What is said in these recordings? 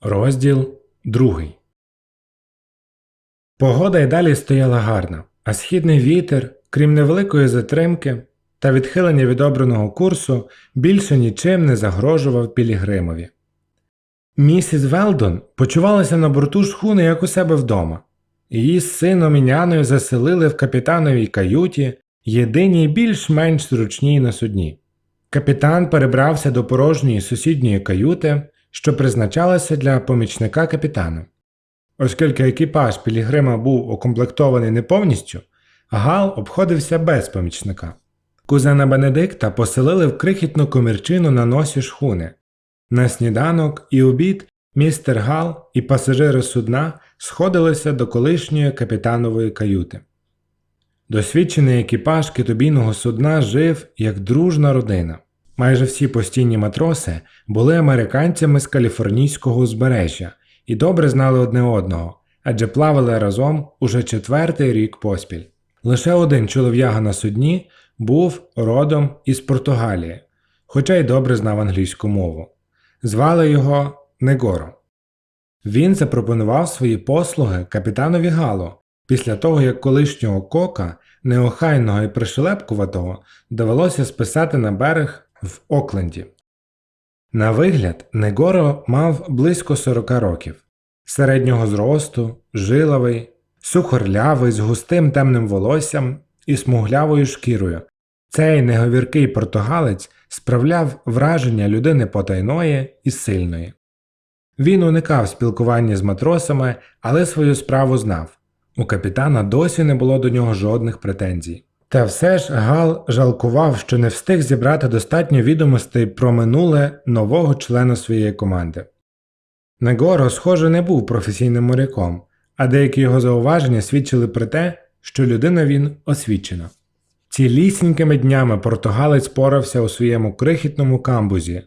Розділ другий. Погода й далі стояла гарна, а східний вітер, крім невеликої затримки та відхилення від обраного курсу, більше нічим не загрожував Пілігримові. Місіс Велдон почувалася на борту шхуни, як у себе вдома. Її з сином і няною заселили в капітановій каюті, єдиній більш-менш зручній на судні. Капітан перебрався до порожньої сусідньої каюти, що призначалася для помічника капітана. Оскільки екіпаж Пілігрима був укомплектований не повністю, Гал обходився без помічника. Кузена Бенедикта поселили в крихітну комірчину на носі шхуни. На сніданок і обід містер Гал і пасажири судна сходилися до колишньої капітанової каюти. Досвідчений екіпаж китобійного судна жив як дружна родина. Майже всі постійні матроси були американцями з каліфорнійського узбережжя і добре знали одне одного, адже плавали разом уже четвертий рік поспіль. Лише один чолов'яга на судні був родом із Португалії, хоча й добре знав англійську мову. Звали його Негоро. Він запропонував свої послуги капітанові Галу після того, як колишнього кока, неохайного і пришелепкуватого, довелося списати на берег в Окленді. На вигляд, Негоро мав близько 40 років, середнього зросту, жиловий, сухорлявий, з густим темним волоссям і смуглявою шкірою. Цей неговіркий португалець справляв враження людини потайної і сильної. Він уникав спілкування з матросами, але свою справу знав. У капітана досі не було до нього жодних претензій. Та все ж Гал жалкував, що не встиг зібрати достатньо відомостей про минуле нового члена своєї команди. Негоро, схоже, не був професійним моряком, а деякі його зауваження свідчили про те, що людина він освічена. Цілісінькими днями португалець порався у своєму крихітному камбузі,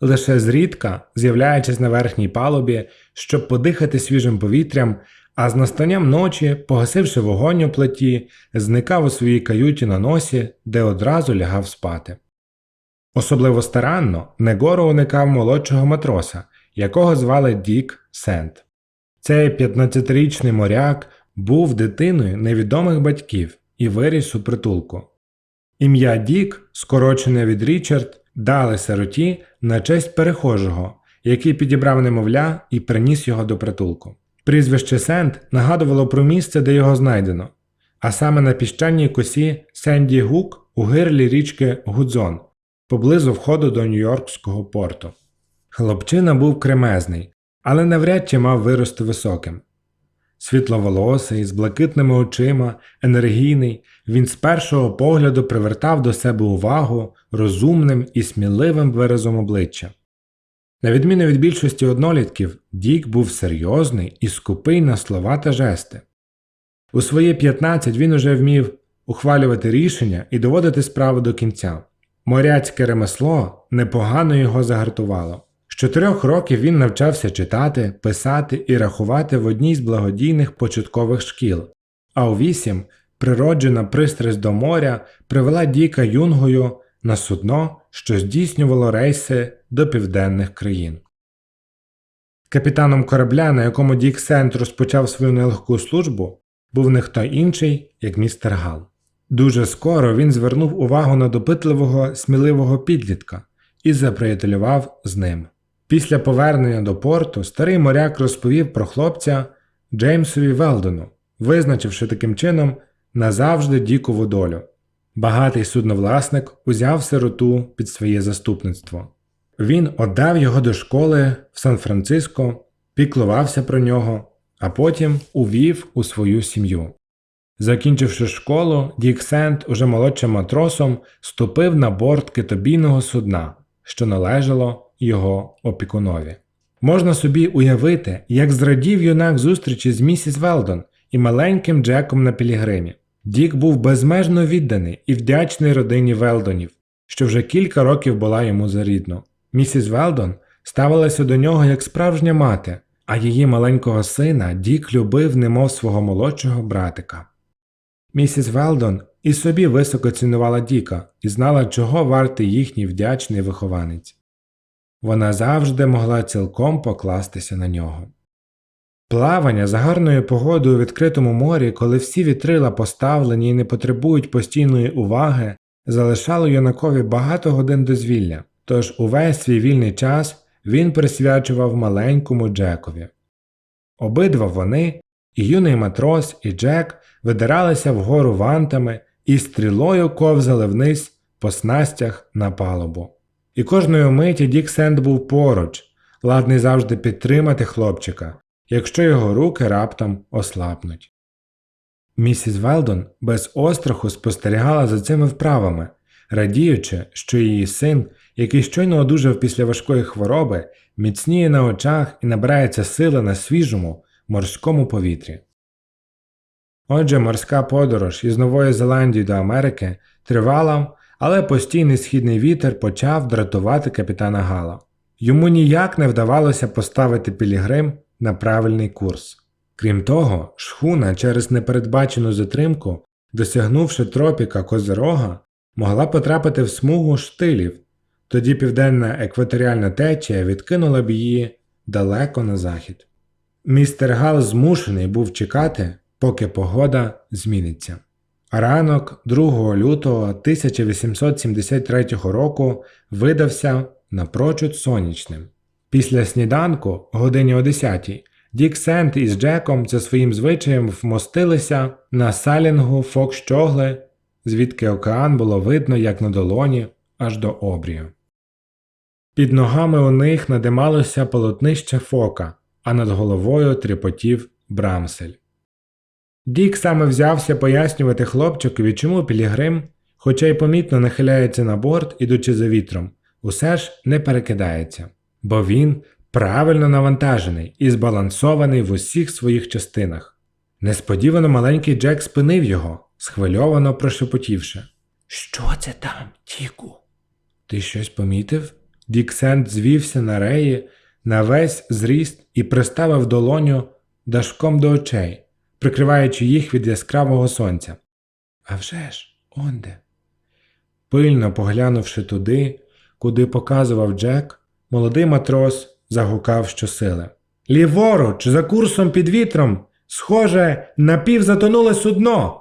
лише зрідка з'являючись на верхній палубі, щоб подихати свіжим повітрям, а з настанням ночі, погасивши вогонь у плиті, зникав у своїй каюті на носі, де одразу лягав спати. Особливо старанно Негоро уникав молодшого матроса, якого звали Дік Сент. Цей 15-річний моряк був дитиною невідомих батьків і виріс у притулку. Ім'я Дік, скорочене від Річард, дали сироті на честь перехожого, який підібрав немовля і приніс його до притулку. Прізвище Сент нагадувало про місце, де його знайдено, а саме на піщаній косі Сенді Гук у гирлі річки Гудзон, поблизу входу до Нью-Йоркського порту. Хлопчина був кремезний, але навряд чи мав вирости високим. Світловолосий, з блакитними очима, енергійний, він з першого погляду привертав до себе увагу розумним і сміливим виразом обличчя. На відміну від більшості однолітків, Дік був серйозний і скупий на слова та жести. У свої 15 він уже вмів ухвалювати рішення і доводити справу до кінця. Моряцьке ремесло непогано його загартувало. З чотирьох років він навчався читати, писати і рахувати в одній з благодійних початкових шкіл, а у вісім природжена пристрасть до моря привела Діка юнгою на судно, що здійснювало рейси до південних країн. Капітаном корабля, на якому Дік Сент розпочав свою нелегку службу, був не хто інший, як містер Гал. Дуже скоро він звернув увагу на допитливого, сміливого підлітка і заприятелював з ним. Після повернення до порту старий моряк розповів про хлопця Джеймсові Велдону, визначивши таким чином назавжди дікову долю. Багатий судновласник узяв сироту під своє заступництво. Він отдав його до школи в Сан-Франциско, піклувався про нього, а потім увів у свою сім'ю. Закінчивши школу, Дік Сент, уже молодшим матросом, ступив на борт китобійного судна, що належало його опікунові. Можна собі уявити, як зрадів юнак зустрічі з місіс Велдон і маленьким Джеком на Пілігримі. Дік був безмежно відданий і вдячний родині Велдонів, що вже кілька років була йому за рідну. Місіс Велдон ставилася до нього як справжня мати, а її маленького сина Дік любив, немов свого молодшого братика. Місіс Велдон і собі високо цінувала Діка і знала, чого вартий їхній вдячний вихованець. вона завжди могла цілком покластися на нього. Плавання за гарною погодою у відкритому морі, коли всі вітрила поставлені і не потребують постійної уваги, залишало юнакові багато годин дозвілля, тож увесь свій вільний час він присвячував маленькому Джекові. Обидва вони, і юний матрос, і Джек, видиралися вгору вантами і стрілою ковзали вниз по снастях на палубу. І кожної миті Дік Сенд був поруч, ладний завжди підтримати хлопчика, якщо його руки раптом ослабнуть. Місіс Велдон без остраху спостерігала за цими вправами, радіючи, що її син, який щойно одужав після важкої хвороби, міцніє на очах і набирається сили на свіжому морському повітрі. Отже, морська подорож із Нової Зеландії до Америки тривала, але постійний східний вітер почав дратувати капітана Гала. Йому ніяк не вдавалося поставити Пілігрим на правильний курс. Крім того, шхуна через непередбачену затримку, досягнувши тропіка Козирога, могла потрапити в смугу штилів, тоді південна екваторіальна течія відкинула б її далеко на захід. Містер Гал змушений був чекати, поки погода зміниться. Ранок 2 лютого 1873 року видався напрочуд сонячним. Після сніданку, годині о 10 Дік Сент із Джеком за своїм звичаєм вмостилися на салінгу Фокщогли, звідки океан було видно, як на долоні, аж до обрію. Під ногами у них надималося полотнище фока, а над головою тріпотів брамсель. Дік саме взявся пояснювати хлопчикові, чому Пілігрим, хоча й помітно нахиляється на борт, ідучи за вітром, усе ж не перекидається, бо він правильно навантажений і збалансований в усіх своїх частинах. Несподівано маленький Джек спинив його, схвильовано прошепотівши. Що це там, Тіку? Ти щось помітив? Дік Сент звівся на реї на весь зріст і приставив долоню дашком до очей, прикриваючи їх від яскравого сонця. «А вже ж, онде. Пильно поглянувши туди, куди показував Джек, молодий матрос загукав щосили. Ліворуч, за курсом під вітром, схоже, напівзатонуле судно.